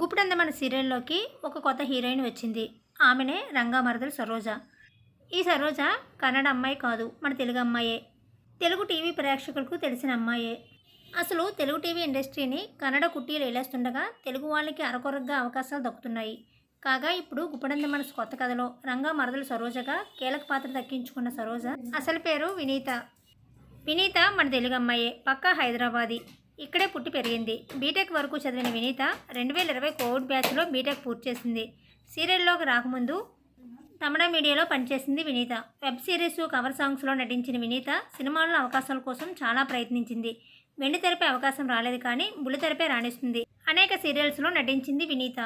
గుప్పుడందమైన సీరియల్లోకి ఒక కొత్త హీరోయిన్ వచ్చింది. ఆమెనే రంగామరదలు సరోజ. ఈ సరోజ కన్నడ అమ్మాయి కాదు మన తెలుగు అమ్మాయే. తెలుగు టీవీ ప్రేక్షకులకు తెలిసిన అమ్మాయే. అసలు తెలుగు టీవీ ఇండస్ట్రీని కన్నడ కుట్టీలు వేలేస్తుండగా తెలుగు వాళ్ళకి అరకొరగ్గా అవకాశాలు దక్కుతున్నాయి. కాగా ఇప్పుడు గుప్పడంద మనసు కొత్త కథలో రంగా మరదలు సరోజగా కీలక పాత్ర దక్కించుకున్న సరోజ అసలు పేరు వినీత. వినీత మన తెలుగు అమ్మాయే పక్కా హైదరాబాదీ. ఇక్కడే పుట్టి పెరిగింది. బీటెక్ వరకు చదివిన వినీత రెండు వేల ఇరవై కోవిడ్ బ్యాచ్లో బీటెక్ పూర్తి చేసింది. సీరియల్లోకి రాకముందు తమిళ మీడియాలో పనిచేసింది వినీత. వెబ్ సిరీస్ కవర్ సాంగ్స్లో నటించిన వినీత సినిమాల్లో అవకాశాల కోసం చాలా ప్రయత్నించింది. వెండి తెరపై అవకాశం రాలేదు కానీ బుల్లితెరపై రాణిస్తుంది. అనేక సీరియల్స్లో నటించింది వినీత.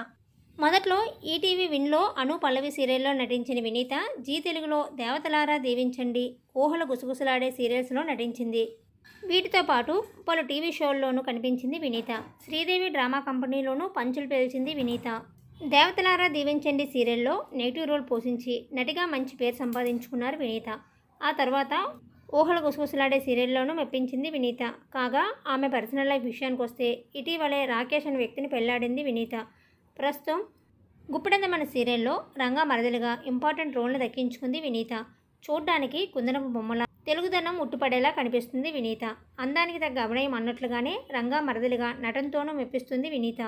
మొదట్లో ఈటీవీ విన్లో అను పల్లవి సీరియల్లో నటించిన వినీత జీ తెలుగులో దేవతలారా దీవించండి ఊహల గుసగుసలాడే సీరియల్స్లో నటించింది. వీటితో పాటు పలు టీవీ షోల్లోనూ కనిపించింది వినీత. శ్రీదేవి డ్రామా కంపెనీలోనూ పంచులు పేల్చింది వినీత. దేవతలారా దీవించండి సీరియల్లో నెగిటివ్ రోల్ పోషించి నటిగా మంచి పేరు సంపాదించుకున్నారు వినీత. ఆ తర్వాత ఊహల గుసగుసలాడే సీరియల్లోనూ మెప్పించింది వినీత. కాగా ఆమె పర్సనల్ లైఫ్ విషయానికి వస్తే ఇటీవలే రాకేష్ అనే వ్యక్తిని పెళ్ళాడింది వినీత. ప్రస్తుతం గుప్పెడందమైన సీరియల్లో రంగా మరదలుగా ఇంపార్టెంట్ రోల్ను దక్కించుకుంది వినీత. చూడ్డానికి కుందనపు బొమ్మల తెలుగుదనం ఉట్టుపడేలా కనిపిస్తుంది వినీత. అందానికి తగ్గ అభినయం అన్నట్లుగానే రంగా మరదలుగా నటనతోనూ మెప్పిస్తుంది వినీత.